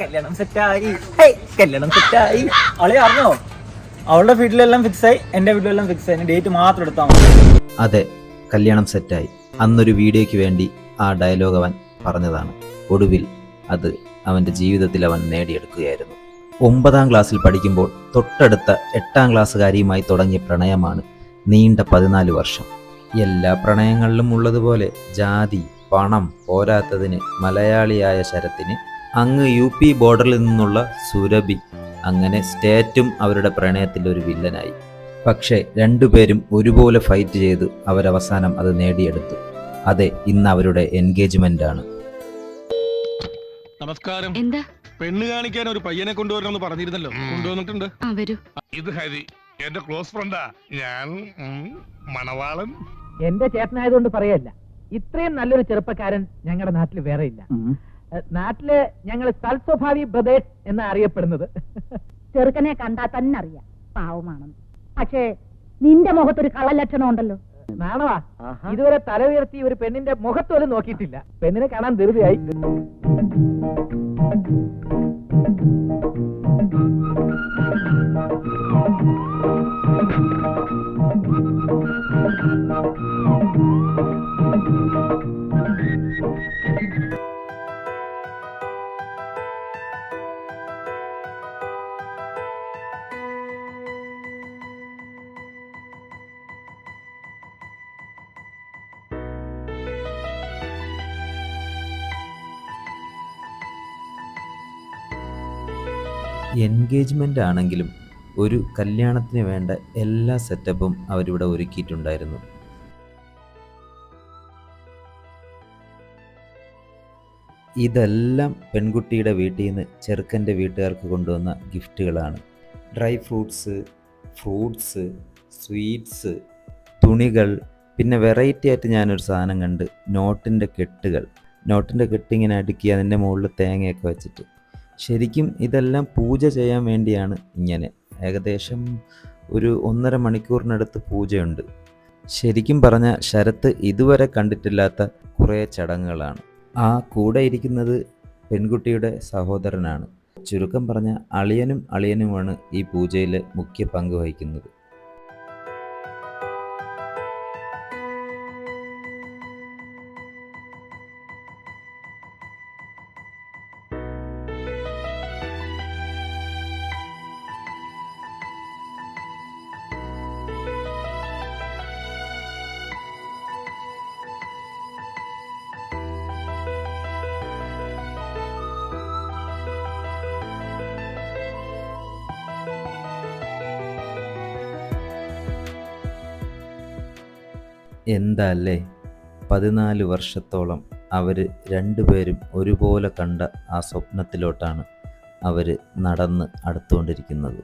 കല്യാണം സെറ്റായി കല്യാണം സെറ്റായി അവളെ അറിഞ്ഞോ? അവളുടെ വീട്ടിലെല്ലാം ഫിക്സ് ആയി. എന്റെ വീട്ടിലെല്ലാം ഫിക്സ് ആയി. ഡേറ്റ് മാത്രം എടുത്താൽ മതി. അതെ കല്യാണം സെറ്റായി അന്നൊരു വീഡിയോയ്ക്ക് വേണ്ടി ആ ഡയലോഗ് അവൻ പറഞ്ഞതാണ്. ഒടുവിൽ അത് അവന്റെ ജീവിതത്തിൽ അവൻ നേടിയെടുക്കുകയായിരുന്നു. ഒമ്പതാം ക്ലാസ്സിൽ പഠിക്കുമ്പോൾ തൊട്ടടുത്ത എട്ടാം ക്ലാസ്സുകാരിയുമായി തുടങ്ങിയ പ്രണയമാണ് നീണ്ട പതിനാല് വർഷം. എല്ലാ പ്രണയങ്ങളിലും ഉള്ളതുപോലെ ജാതി പണം പോരാത്തതിന് മലയാളിയായ ശരത്തിന് അങ്ങ് യു പി ബോർഡറിൽ നിന്നുള്ള സുരഭി. അങ്ങനെ സ്റ്റേറ്റും അവരുടെ പ്രണയത്തിൽ ഒരു വില്ലനായി. പക്ഷേ രണ്ടുപേരും ഒരുപോലെ ഫൈറ്റ് ചെയ്തു അവരവസാനം അത് നേടിയെടുത്തു. അതെ ഇന്ന് അവരുടെ എൻഗേജ്മെന്റ് ആണ്. നമസ്കാരം. എന്താ? പെണ്ണ് കാണിക്കാൻ ഒരു പയ്യനെ കൊണ്ടുവരണമെന്ന് പറഞ്ഞിരുന്നല്ലോ. കൊണ്ടുവന്നിട്ടുണ്ട്. ഇത് ഹരി എന്റെ ക്ലോസ് ഫ്രണ്ടാ ഞാൻ മണവാളൻ. എന്റെ ചേട്ടനായതുകൊണ്ട് പറയല്ല. ഇത്രയും നല്ലൊരു ചെറുപ്പക്കാരൻ ഞങ്ങളുടെ നാട്ടിൽ വേറെ ഇല്ല. നാട്ടിൽ ഞങ്ങൾ സൽസ്വഭാവി ബ്രദേഴ്സ് എന്ന് അറിയപ്പെടുന്നത് ചെറുക്കനെ കണ്ടാൽ തന്നെ അറിയാം. പാവമാണെന്ന്. പക്ഷേ നിന്റെ മുഖത്തൊരു കള്ളലക്ഷണം ഉണ്ടല്ലോ. നാണവാ. ഇതുവരെ തല ഉയർത്തി ഒരു പെണ്ണിന്റെ മുഖത്തോലും നോക്കിയിട്ടില്ല. പെണ്ണിനെ കാണാൻ ധൃതിയായി. എൻഗേജ്മെന്റ് ആണെങ്കിലും ഒരു കല്യാണത്തിന് വേണ്ട എല്ലാ സെറ്റപ്പും അവരിവിടെ ഒരുക്കിയിട്ടുണ്ടായിരുന്നു. ഇതെല്ലാം പെൺകുട്ടിയുടെ വീട്ടിൽ നിന്ന് ചെറുക്കന്റെ വീട്ടുകാർക്ക് കൊണ്ടുവന്ന ഗിഫ്റ്റുകളാണ്. ഡ്രൈ ഫ്രൂട്ട്സ് ഫ്രൂട്ട്സ് സ്വീറ്റ്സ് തുണികൾ പിന്നെ വെറൈറ്റി ആയിട്ട് ഞാനൊരു സാധനം കണ്ട് നോട്ടിന്റെ കെട്ടുകൾ. നോട്ടിന്റെ കെട്ടിങ്ങനെ അടുക്കി അതിന്റെ മുകളിൽ തേങ്ങയൊക്കെ വെച്ചിട്ട്. ശരിക്കും ഇതെല്ലാം പൂജ ചെയ്യാൻ വേണ്ടിയാണ് ഇങ്ങനെ. ഏകദേശം ഒരു ഒന്നര മണിക്കൂറിനടുത്ത് പൂജയുണ്ട്. ശരിക്കും പറഞ്ഞ ശരത്ത് ഇതുവരെ കണ്ടിട്ടില്ലാത്ത കുറേ ചടങ്ങുകളാണ്. ആ കൂടെ ഇരിക്കുന്നത് പെൺകുട്ടിയുടെ സഹോദരനാണ്. ചുരുക്കം പറഞ്ഞ അളിയനും അളിയനുമാണ് ഈ പൂജയിൽ മുഖ്യ പങ്ക് വഹിക്കുന്നത്. എന്താ അല്ലേ പതിനാല് വർഷത്തോളം അവർ രണ്ടുപേരും ഒരുപോലെ കണ്ട ആ സ്വപ്നത്തിലോട്ടാണ് അവർ നടന്ന് അടുത്തുകൊണ്ടിരിക്കുന്നത്.